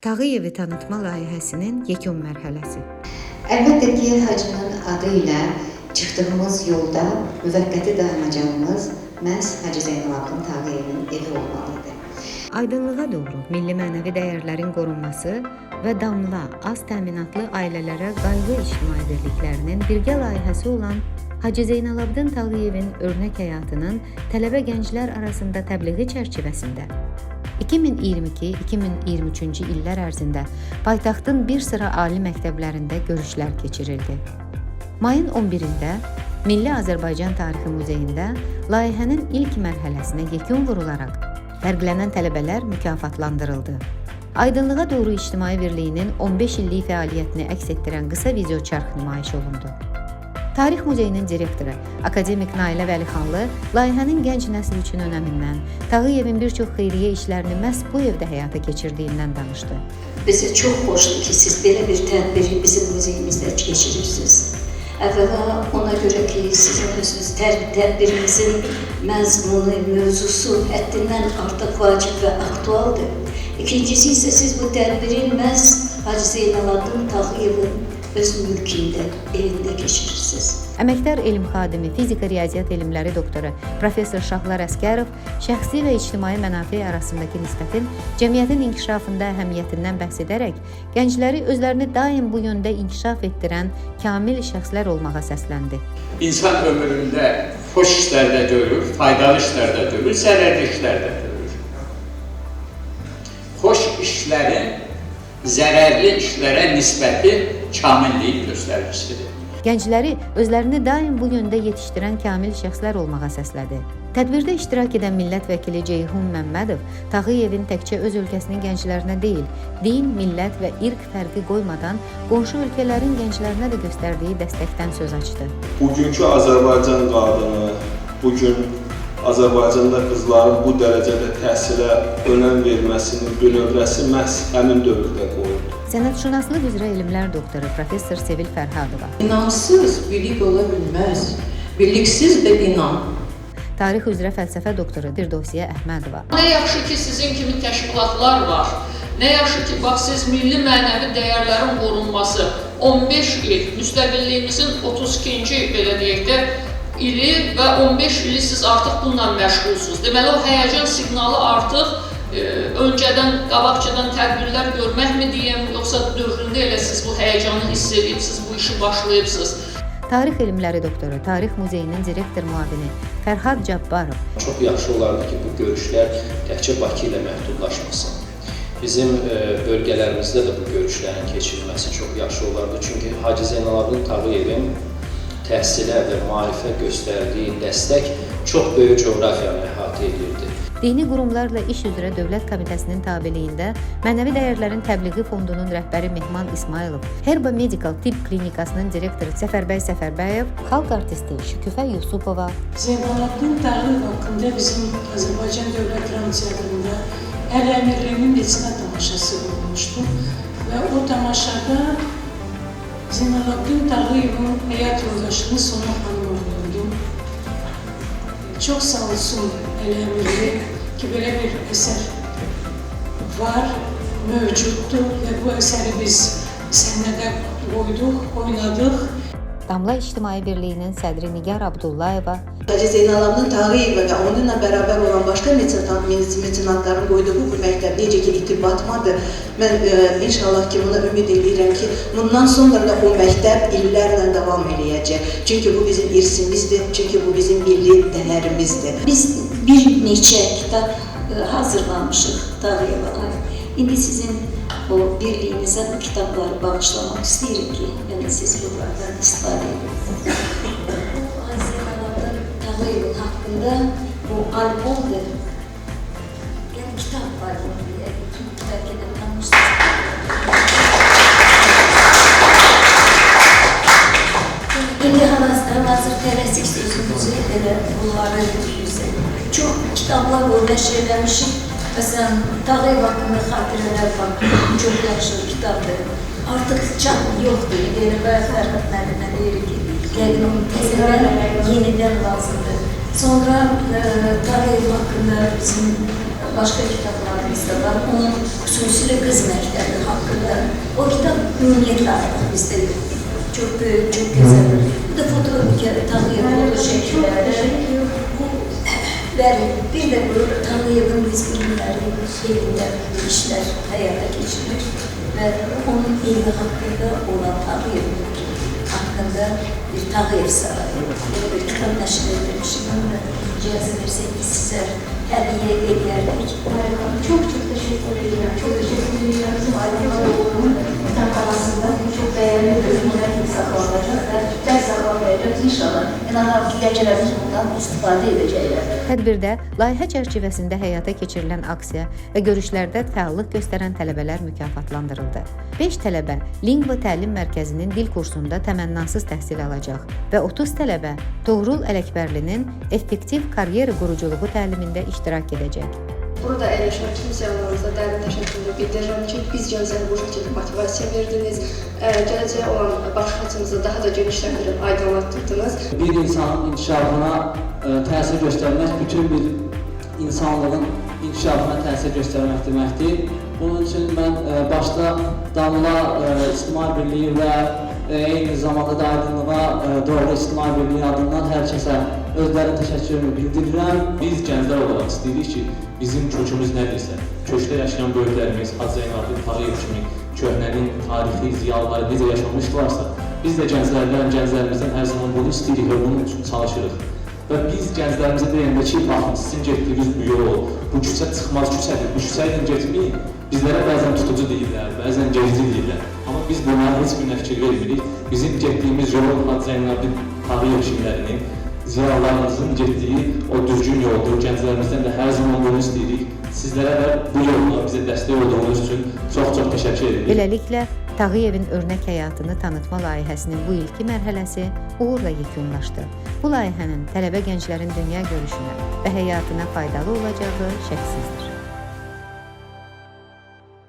Tağıyevi tanıtma layihəsinin yekun mərhələsi. Əlbəttə ki, hacının adı ilə çıxdığımız yolda müvəqqəti dayanacağımız məhz Hacı Zeynalabdin Tağıyevin evi olmalıdır. Aydınlığa doğru milli mənəvi dəyərlərin qorunması və damla, az təminatlı ailələrə qayğı ictimai birliklərinin birgə layihəsi olan Hacı Zeynalabdin Tağıyevin örnək həyatının tələbə gənclər arasında təbliği çərçivəsində 2022-2023-cü illər ərzində paytaxtın bir sıra ali məktəblərində görüşlər keçirildi. Mayın 11-də Milli Azərbaycan Tarixi Muzeyində layihənin ilk mərhələsinə yekun vurularaq fərqlənən tələbələr mükafatlandırıldı. Aydınlığa doğru İctimai Birliyinin 15 illik fəaliyyətini əks etdirən qısa video çarx nümayiş olundu. Tarix Muzeyinin direktoru akademik Nailə Vəlixanlı layihənin gənc nəsil üçün önəmindən, Tağıyevin bir çox xeyriyyə işlərini məhz bu evdə həyata keçirdiyindən danışdı. Bizə çox xoşdur ki, siz belə bir tədbiri bizim muzeyimizdə keçirirsiniz. Əvvəla ona görə ki, sizin özünüz tər tədbirinizin məzmunu, mövzusu həddindən artıq vacib və aktualdır. İkincisi isə siz bu tədbirin məhz Hacı Zeynalabdin Tağıyevin öz mülkündə, evində keçirirsiniz. Əməkdar elm xadimi, fizika riyaziyyat elmləri doktoru professor Şahlar Əskərov şəxsi və ictimai mənafe arasındakı nisbətin cəmiyyətin inkişafında əhəmiyyətindən bəhs edərək gəncləri özlərini daim bu yöndə inkişaf etdirən kamil şəxslər olmağa səsləndi. İnsan ömründə xoş işlər də görür, faydalı işlər də görür, zərərli işlər də görür. Xoş işlərin zərərli işlərə nisbəti kamillik göstəricisidir. Gəncləri özlərini daim bu yöndə yetişdirən kamil şəxslər olmağa səslədi. Tədbirdə iştirak edən millət vəkili Ceyhun Məmmədov Tağıyevin təkcə öz ölkəsinin gənclərinə deyil, din, millət və irq fərqi qoymadan qonşu ölkələrin gənclərinə də göstərdiyi dəstəkdən söz açdı. Bugünkü Azərbaycan qadını, bugün Azərbaycanda qızların bu dərəcədə təhsilə önəm verməsinin bünövrəsi məhz həmin dövrdə qoyuldu. Sənətşünaslıq üzrə elmlər doktoru professor Sevil Fərhadova, İnansız bilik ola bilməz. Biliksiz də inan. tarix üzrə fəlsəfə doktoru Firdovsiyə Əhmədova, Nə yaxşı ki, sizin kimi təşkilatlar var. Nə yaxşı ki, bax siz milli mənəvi dəyərlərin qorunması 15 il müstəqilliyimizin 32-ci belə deyək də ili və 15 ili siz artıq bununla məşğulsunuz. Deməli o həyəcan siqnalı artıq e, öncədən, qabaqcadan tədbirlər görməkmi deyəm, yoxsa dövründə elə siz bu həyəcanı hiss edib, siz bu işi başlayıbsınız. tarix elmləri doktoru, Tarix Muzeyinin direktor müavini Fərhad Cabbarov, Çox yaxşı olardı ki, bu görüşlər təkcə Bakı ilə məhdudlaşmasın. Bizim e, bölgələrimizdə də bu görüşlərin keçirilməsi çox yaxşı olardı. Çünki Hacı Zeynalabdin Tağıyevin təhsilə və maarifə göstərdiyi dəstək çox böyük coğrafiyanı əhatə edirdi. Dini qurumlarla iş üzrə Dövlət Komitəsinin tabeliyində Mənəvi Dəyərlərin Təbliği Fondunun rəhbəri Mehman İsmailov, Herba Medical Tibb Klinikasının direktoru Səfərbəy Səfərbəyev, xalq artisti Şüküfə Yusupova, Zeynalabdin Tağıyev haqqında bizim Azərbaycan Dövlət Dram Teatrında Əl Əmirliyinin Neçinə tamaşası olmuşdu və o tamaşada Zeynalabdin Tağıyevin həyat yoldaşını Sona xanım oynuyordu. Çok sağ olsun Əmirli ki belə bir əsər var, mövcuddur və bu əsəri biz səhnədə qoyduq, oynadık. Damla İctimai Birliyinin sədri Nigar Abdullayeva, Hacı Zeynalabdin Tağıyeva və onunla bərabər olan başqa mecenat, mecenatların qoyduğu bu məktəb necə ki itibatmadır. Mən e, inşallah ki buna ümid edirəm ki bundan sonra da o məktəb illərlə davam eləyəcək. Çünki bu bizim irsimizdir, çünki bu bizim milli dəyərimizdir. Biz bir neçə kitab e, hazırlamışıq Tağıyeva ait. İndi sizin o birliyinizə bu kitabları bağışlamaq istəyirik ki, yəni siz bunlardan istifadə edin. Tağıyevin haqqında bu albomdur. Yəni kitab var bunu deyə bütün də tanımışsınız. İndi hal-hazır tələsik sözümüzü elə bunları bizə çox kitablar o nəşr eləmişik. Məsələn, Tağeyev haqqında xatirələr var. Çox yaxşı kitabdır. Artıq çap yoxdur. Yəni və Fərhad müəllimə deyirik ki, yəqin onu təzədən yenidən lazımdır. Sonra e, Tağeyev haqqında bizim başqa kitablar kitabımızda var. Onun xüsusilə qız məktəbi haqqında. O kitab ümumiyyətlə artıq bizdə yox. Çox böyük, çox. Bu da foto Tağıyev foto şəkilləri. Bu Bəli, bir də bu Tağıyevin biz günləri evində işlər həyata keçirir və onun evi haqqında olan Tağıyevin haqqında bir Tağıyev sarayı, bir kitab nəşr edilmişik. Onu da icazə versək biz sizə hədiyyə edərdik. Çok çok teşekkür ederim. Çok teşekkür ederim. Ki, gəncələrimiz bundan istifadə edəcəklər. Tədbirdə layihə çərçivəsində həyata keçirilən aksiya və görüşlərdə fəallıq göstərən tələbələr mükafatlandırıldı. 5 tələbə Lingva Təlim Mərkəzinin dil kursunda təmənnasız təhsil alacaq və 30 tələbə Toğrul Ələkbərlinin effektiv karyera quruculuğu təlimində iştirak edəcək. Burada əyləşən tüm ziyanlarınıza dərin təşəkkürümü bildirirəm ki, biz gənclərə bu şəkildə motivasiya verdiniz, gələcəyə olan baxış açımızı daha da genişləndirib aydınlatdırdınız. bir insanın inkişafına e, təsir göstərmək bütün bir insanlığın inkişafına təsir göstərmək deməkdir. Bunun üçün mən e, başda Damla e, İctimai Birliyi və eyni zamanda da Aydınlığa e, Doğru İctimai Birliyi adından hər kəsə özlərinin təşəkkürümü bildirirəm. Biz gənclər olaraq istəyirik ki, bizim kökümüz nədirsə, kökdə yaşayan böyüklərimiz, Hacı Zeynalabdin Tağıyev kimi köhnənin tarixi ziyalıları necə yaşamışdılarsa, biz də gənclərdən, gənclərimizdən hər zaman bunu istəyirik və bunun üçün çalışırıq. Və biz gənclərimizə deyəndə ki, baxın, sizin getdiyiniz bu yol, bu küçə çıxmaz küçədir, bu küçə ilə getməyin. Bizlərə bəzən tutucu deyirlər, bəzən gerici deyirlər. Amma biz bunlara heç bir fikir vermirik. Bizim getdiyimiz yol Hacı Zeynalabdin Tağıyev kimlərinin, ziyalılarımızın getdiyi o düzgün yoldur. Gənclərimizdən də hər zaman bunu istəyirik. Sizlərə də bu yolda bizə dəstək olduğunuz üçün çox-çox təşəkkür edirik. Beləliklə, Tağıyevin örnək həyatını tanıtma layihəsinin bu ilki mərhələsi uğurla yekunlaşdı. Bu layihənin tələbə gənclərin dünya görüşünə və həyatına faydalı olacağı şəksizdir.